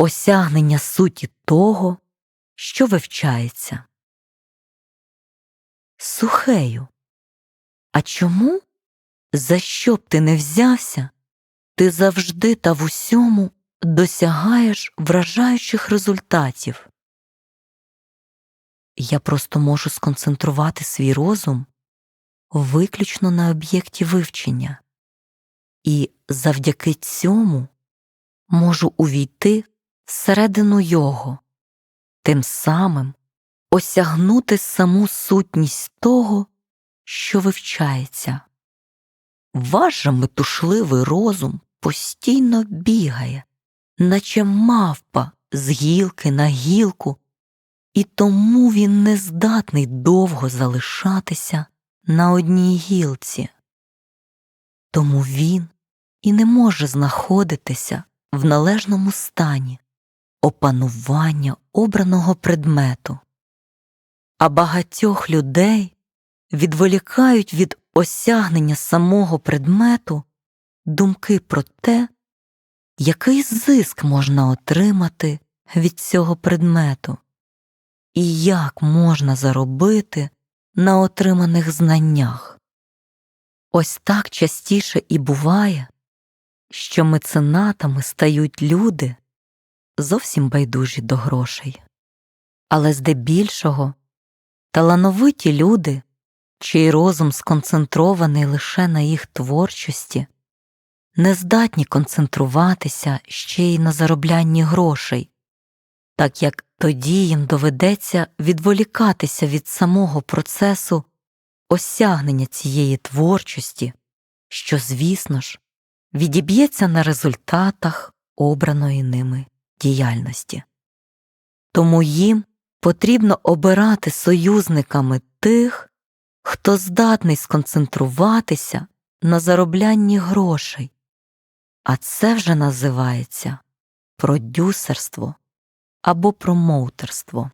осягнення суті того, що вивчається. Сухею. А чому? За що б ти не взявся, ти завжди та в усьому досягаєш вражаючих результатів. Я просто можу сконцентрувати свій розум виключно на об'єкті вивчення, і завдяки цьому можу увійти всередину його, тим самим осягнути саму сутність того, що вивчається. Ваш метушливий розум постійно бігає, наче мавпа з гілки на гілку, і тому він не здатний довго залишатися на одній гілці. Тому він і не може знаходитися в належному стані опанування обраного предмету, а багатьох людей відволікають від осягнення самого предмету думки про те, який зиск можна отримати від цього предмету, і як можна заробити на отриманих знаннях. Ось так частіше і буває, що меценатами стають люди зовсім байдужі до грошей, але здебільшого талановиті люди, чий розум сконцентрований лише на їх творчості, не здатні концентруватися ще й на зароблянні грошей, так як тоді їм доведеться відволікатися від самого процесу осягнення цієї творчості, що, звісно ж, відіб'ється на результатах обраної ними діяльності. Тому їм потрібно обирати союзниками тих, хто здатний сконцентруватися на зароблянні грошей, а це вже називається продюсерство або промоутерство.